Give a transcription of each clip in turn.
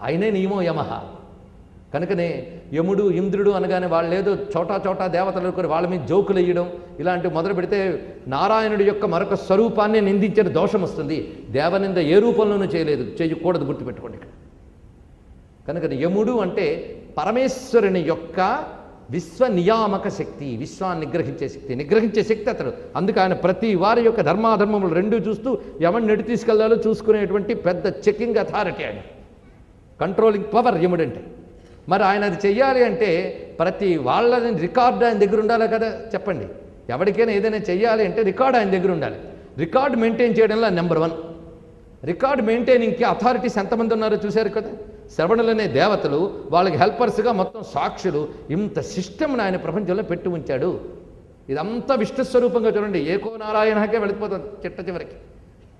ఆయనే నియమో యమహ. కనుకనే యముడు ఇంద్రుడు అనగానే వాళ్ళు ఏదో చోటా చోటా దేవతలు కూడా వాళ్ళ మీద జోకులు వేయడం ఇలాంటివి మొదలు పెడితే నారాయణుడి యొక్క మరొక స్వరూపాన్ని నిందించిన దోషం వస్తుంది. దేవనింద ఏ రూపంలోనూ చేయలేదు. చేయకూడదు గుర్తుపెట్టుకోండి ఇక్కడ. కనుక యముడు అంటే పరమేశ్వరుని యొక్క విశ్వ నియామక శక్తి విశ్వాన్ని నిగ్రహించే శక్తి. నిగ్రహించే శక్తి అతడు. అందుకే ఆయన ప్రతి వారి యొక్క ధర్మాధర్మములు రెండూ చూస్తూ ఎవరిని నెడి తీసుకెళ్ళాలో చూసుకునేటువంటి పెద్ద చెకింగ్ అథారిటీ ఆయన. కంట్రోలింగ్ పవర్ ఎముడంటే మరి ఆయన అది చెయ్యాలి అంటే ప్రతి వాళ్ళని రికార్డు ఆయన దగ్గర ఉండాలి కదా? చెప్పండి. ఎవరికైనా ఏదైనా చెయ్యాలి అంటే రికార్డ్ ఆయన దగ్గర ఉండాలి. రికార్డ్ మెయింటైన్ చేయడంలో నెంబర్ వన్ రికార్డ్ మెయింటైనింగ్కి అథారిటీస్ ఎంతమంది ఉన్నారో చూశారు కదా? శ్రవణులనే దేవతలు వాళ్ళకి హెల్పర్స్గా మొత్తం సాక్షులు ఇంత సిస్టమ్ని ఆయన ప్రపంచంలో పెట్టి ఉంచాడు. ఇదంతా విష్ణుస్వరూపంగా చూడండి. ఏకో నారాయణకే వెళ్ళిపోతుంది చిట్ట చివరికి.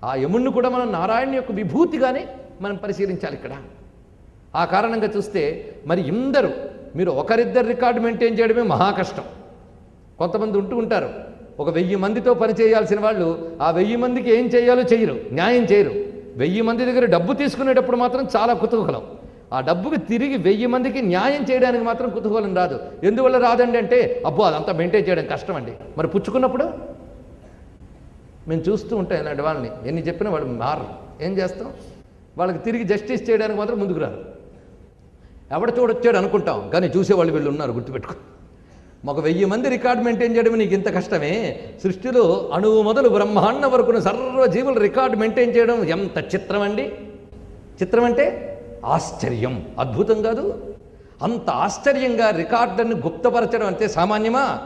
ఆ యముణ్ణి కూడా మనం నారాయణ యొక్క విభూతిగానే మనం పరిశీలించాలి ఇక్కడ. ఆ కారణంగా చూస్తే మరి ఇందరూ మీరు ఒకరిద్దరు రికార్డు మెయింటైన్ చేయడమే మహా కష్టం. కొంతమంది ఉంటూ ఉంటారు. ఒక వెయ్యి మందితో పని చేయాల్సిన వాళ్ళు ఆ వెయ్యి మందికి ఏం చేయాలో చేయరు న్యాయం చేయరు. వెయ్యి మంది దగ్గర డబ్బు తీసుకునేటప్పుడు మాత్రం చాలా కుతూహలం. ఆ డబ్బుకి తిరిగి వెయ్యి మందికి న్యాయం చేయడానికి మాత్రం కుతూహలం రాదు. ఎందువల్ల రాదండి అంటే అబ్బో అదంతా మెయింటైన్ చేయడం కష్టం అండి మరి పుచ్చుకున్నప్పుడు? మేము చూస్తూ ఉంటాం ఇలాంటి వాళ్ళని. ఎన్ని చెప్పినా వాళ్ళు మారరు. ఏం చేస్తాం? వాళ్ళకి తిరిగి జస్టిస్ చేయడానికి మాత్రం ముందుకు రారు. ఎవడ చూడొచ్చాడు అనుకుంటాం కానీ చూసేవాళ్ళు వీళ్ళు ఉన్నారు గుర్తుపెట్టుకో. ఒక వెయ్యి మంది రికార్డ్ మెయింటైన్ చేయడం నీకు ఇంత కష్టమే. సృష్టిలో అణువు మొదలు బ్రహ్మాండ వరకు సర్వ జీవులు రికార్డ్ మెయింటైన్ చేయడం ఎంత చిత్రం అండి? చిత్రం అంటే ఆశ్చర్యం. అద్భుతం కాదు. అంత ఆశ్చర్యంగా రికార్డులను గుప్తపరచడం అంటే సామాన్యమా?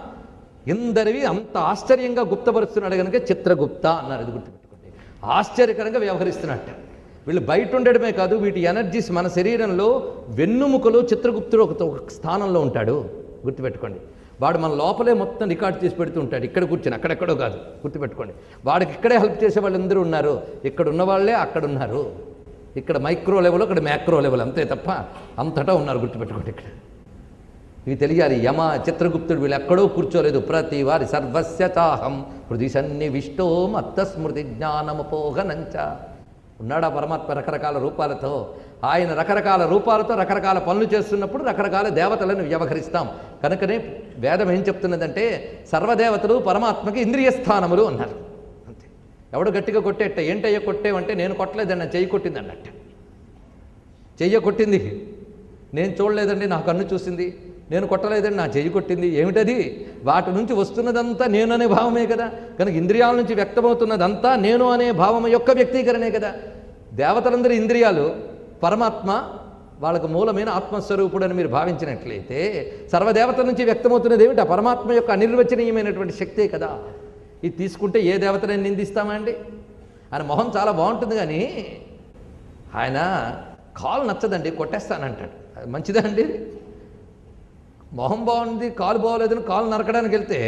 ఎందరివి అంత ఆశ్చర్యంగా గుప్తపరుస్తున్నాడు కనుక చిత్రగుప్త అన్నారు ఇది గుర్తుపెట్టుకోండి. ఆశ్చర్యకరంగా వ్యవహరిస్తున్నట్టు. వీళ్ళు బయట ఉండడమే కాదు వీటి ఎనర్జీస్ మన శరీరంలో వెన్నుముకలో చిత్రగుప్తుడు ఒక ఒక స్థానంలో ఉంటాడు. గుర్తుపెట్టుకోండి. వాడు మన లోపలే మొత్తం రికార్డ్ చేసి పెడుతూ ఉంటాడు. ఇక్కడ కూర్చొని అక్కడెక్కడో కాదు. గుర్తుపెట్టుకోండి. వాడికి ఇక్కడే హెల్ప్ చేసే వాళ్ళందరూ ఉన్నారు. ఇక్కడ ఉన్న వాళ్ళే అక్కడ ఉన్నారు. ఇక్కడ మైక్రో లెవెల్ ఇక్కడ మ్యాక్రో లెవెల్ అంతే తప్ప అంతటా ఉన్నారు. గుర్తుపెట్టుకోండి ఇక్కడ. ఇవి తెలియాలి. యమ చిత్రగుప్తుడు వీళ్ళు ఎక్కడో కూర్చోలేదు. ప్రతి వారి సర్వస్యతాహం హృది సన్నివిష్టో మత్త స్మృతి జ్ఞానమపోహనంచ. ఉన్నాడా పరమాత్మ రకరకాల రూపాలతో? ఆయన రకరకాల రూపాలతో రకరకాల పనులు చేస్తున్నప్పుడు రకరకాల దేవతలను వ్యవహరిస్తాం. కనుకనే వేదం ఏం చెప్తున్నదంటే సర్వదేవతలు పరమాత్మకి ఇంద్రియ స్థానములు అన్నారు. అంతే. ఎవడు గట్టిగా కొట్టేట ఏంటయ్య కొట్టేవంటే నేను కొట్టలేదన్న చెయ్యి కొట్టింది అన్నట్టు చెయ్య కొట్టింది. నేను చూడలేదండి నా కన్ను చూసింది. నేను కొట్టలేదండి నా చెయ్యి కొట్టింది. ఏమిటది? వాటి నుంచి వస్తున్నదంతా నేను అనే భావమే కదా. కనుక ఇంద్రియాల నుంచి వ్యక్తమవుతున్నదంతా నేను అనే భావం యొక్క వ్యక్తీకరణే కదా. దేవతలందరి ఇంద్రియాలు పరమాత్మ వాళ్ళకు మూలమైన ఆత్మస్వరూపుడు అని మీరు భావించినట్లయితే సర్వదేవతల నుంచి వ్యక్తమవుతున్నది ఏమిటి ఆ పరమాత్మ యొక్క అనిర్వచనీయమైనటువంటి శక్తే కదా. ఇది తీసుకుంటే ఏ దేవతనైనా నిందిస్తామా అండి? ఆయన మొహం చాలా బాగుంటుంది కానీ ఆయన కాలు నచ్చదండి కొట్టేస్తానంటాడు. అది మంచిదా అండి మొహం బాగుంది కాలు బాగోలేదని కాలు నరకడానికి వెళ్తే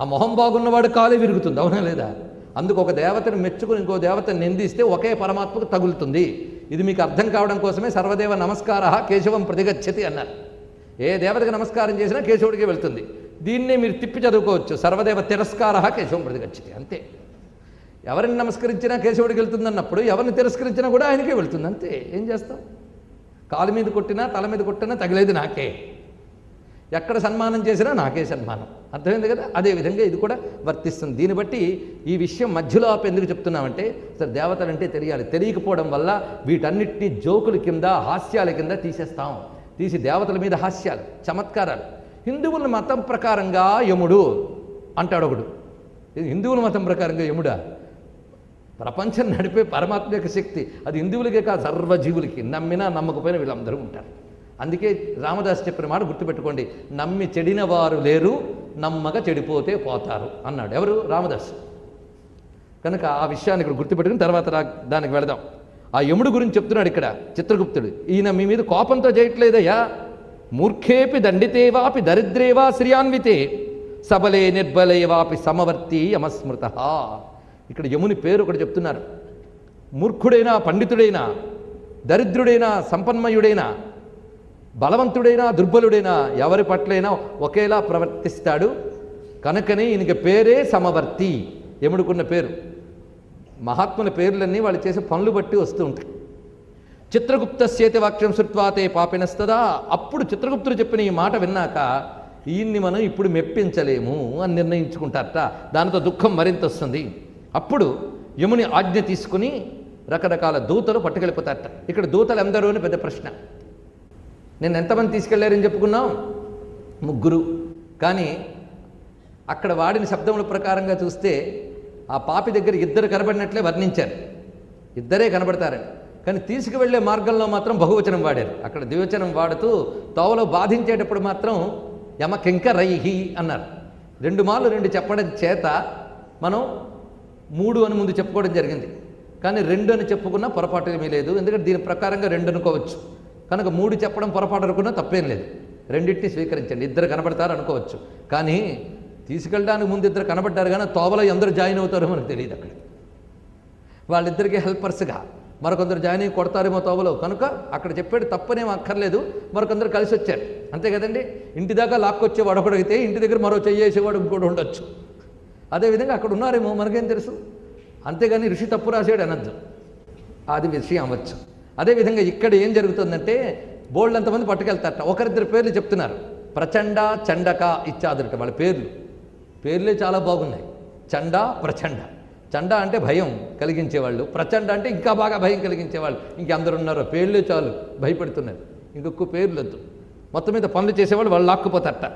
ఆ మొహం బాగున్నవాడు కాలే విరుగుతుంది అవునా లేదా? అందుకు ఒక దేవతను మెచ్చుకుని ఇంకో దేవతను నిందిస్తే ఒకే పరమాత్మకు తగులుతుంది. ఇది మీకు అర్థం కావడం కోసమే సర్వదేవ నమస్కార కేశవం ప్రతిగచ్చతి అన్నారు. ఏ దేవతకి నమస్కారం చేసినా కేశవుడికే వెళ్తుంది. దీన్నే మీరు తిప్పి చదువుకోవచ్చు. సర్వదేవ తిరస్కార కేశవం ప్రతిగచ్చతి అంతే. ఎవరిని నమస్కరించినా కేశవుడికి వెళ్తుంది అన్నప్పుడు ఎవరిని తిరస్కరించినా కూడా ఆయనకే వెళ్తుంది అంతే. ఏం చేస్తాం కాలు మీద కొట్టినా తల మీద కొట్టినా తగిలేది నాకే. ఎక్కడ సన్మానం చేసినా నాకే సన్మానం. అర్థమైంది కదా? అదే విధంగా ఇది కూడా వర్తిస్తుంది. దీన్ని బట్టి ఈ విషయం మధ్యలో ఆపి ఎందుకు చెప్తున్నామంటే సరే దేవతలంటే తెలియాలి. తెలియకపోవడం వల్ల వీటన్నిటినీ జోకుల కింద హాస్యాల కింద తీసేస్తాం. తీసి దేవతల మీద హాస్యాలు చమత్కారాలు. హిందువుల మతం ప్రకారంగా యముడు అంటాడు ఒకడు. ఇది హిందువుల మతం ప్రకారంగా యముడా? ప్రపంచం నడిపే పరమాత్మ యొక్క శక్తి. అది హిందువులకే కాదు సర్వజీవులకి. నమ్మినా నమ్మకపోయినా వీళ్ళందరూ ఉంటారు. అందుకే రామదాస్ చెప్పిన మాట గుర్తుపెట్టుకోండి నమ్మి చెడిన వారు లేరు నమ్మక చెడిపోతే పోతారు అన్నాడు. ఎవరు? రామదాస్. కనుక ఆ విషయాన్ని ఇక్కడ గుర్తుపెట్టుకుని తర్వాత దానికి వెళదాం. ఆ యముడు గురించి చెప్తున్నాడు ఇక్కడ చిత్రగుప్తుడు. ఈయన మీ మీద కోపంతో చేయట్లేదయ్యా మూర్ఖేపి దండితేవాపి దరిద్రేవా శ్రియాన్వితే. సబలే నిర్బలేవాపి సమవర్తి యమస్మృత. ఇక్కడ యముని పేరు ఒకటి చెప్తున్నారు. మూర్ఖుడైనా పండితుడైనా దరిద్రుడైనా సంపన్మయుడైనా బలవంతుడైనా దుర్బలుడైనా ఎవరి పట్లైనా ఒకేలా ప్రవర్తిస్తాడు. కనుకనే ఈయనకి పేరే సమవర్తి. యముడుకున్న పేరు. మహాత్ముల పేర్లన్నీ వాళ్ళు చేసే పనులు బట్టి వస్తూ ఉంటాయి. చిత్రగుప్తస్యేతి వాక్యం శృత్వాతే పాపినస్తదా. అప్పుడు చిత్రగుప్తుడు చెప్పిన ఈ మాట విన్నాక ఈయన్ని మనం ఇప్పుడు మెప్పించలేము అని నిర్ణయించుకుంటారట. దానితో దుఃఖం మరింత వస్తుంది. అప్పుడు యముని ఆజ్ఞ తీసుకుని రకరకాల దూతలు పట్టుకెళ్ళిపోతారట. ఇక్కడ దూతలు ఎందరూ అని పెద్ద ప్రశ్న. నేను ఎంతమంది తీసుకెళ్ళారని చెప్పుకున్నాం ముగ్గురు. కానీ అక్కడ వాడిన శబ్దముల ప్రకారంగా చూస్తే ఆ పాపి దగ్గర ఇద్దరు కనబడినట్లే వర్ణించారు. ఇద్దరే కనబడతారని. కానీ తీసుకువెళ్ళే మార్గంలో మాత్రం బహువచనం వాడారు. అక్కడ ద్వివచనం వాడుతూ తోవలో బాధించేటప్పుడు మాత్రం యమకింక రైహి అన్నారు. రెండు మాలు రెండు చెప్పడం చేత మనం మూడు అని ముందు చెప్పుకోవడం జరిగింది. కానీ రెండు అని చెప్పుకున్నా పొరపాటు ఏమీ లేదు. ఎందుకంటే దీని ప్రకారంగా రెండు అనుకోవచ్చు. కనుక మూడు చెప్పడం పొరపాటు అనుకున్నా తప్పేం లేదు. రెండింటిని స్వీకరించండి. ఇద్దరు కనబడతారు అనుకోవచ్చు. కానీ తీసుకెళ్ళడానికి ముందు ఇద్దరు కనబడ్డారు కానీ తోవలో ఎందరు జాయిన్ అవుతారో మనకు తెలియదు అక్కడ. వాళ్ళిద్దరికీ హెల్పర్స్గా మరికొందరు జాయిన్ అయ్యి కొడతారేమో తోవలో. కనుక అక్కడ చెప్పాడు తప్పనేం అక్కర్లేదు. మరికొందరు కలిసి వచ్చారు. అంతే కదండి? ఇంటి దాకా లాక్కొచ్చేవాడు ఒకడైతే ఇంటి దగ్గర మరో చెయ్యేసేవాడు ఇంకోటి ఉండొచ్చు. అదేవిధంగా అక్కడ ఉన్నారేమో మనకేం తెలుసు? అంతేగాని ఋషి తప్పు రాసాడు అనద్దు అది విషయం అవ్వచ్చు. అదేవిధంగా ఇక్కడ ఏం జరుగుతుందంటే బోల్డ్ అంతమంది పట్టుకెళ్తారట. ఒకరిద్దరు పేర్లు చెప్తున్నారు. ప్రచండ చండక ఇత్యాదులట వాళ్ళ పేర్లు. పేర్లే చాలా బాగున్నాయి. చండ ప్రచండ. చండ అంటే భయం కలిగించేవాళ్ళు. ప్రచండ అంటే ఇంకా బాగా భయం కలిగించేవాళ్ళు. ఇంకెందరు ఉన్నారో పేర్లే చాలు. భయపెడుతున్నారు. ఇంకొక పేర్లు వద్దు మొత్తం మీద పనులు చేసేవాళ్ళు వాళ్ళు లాక్కుపోతారట.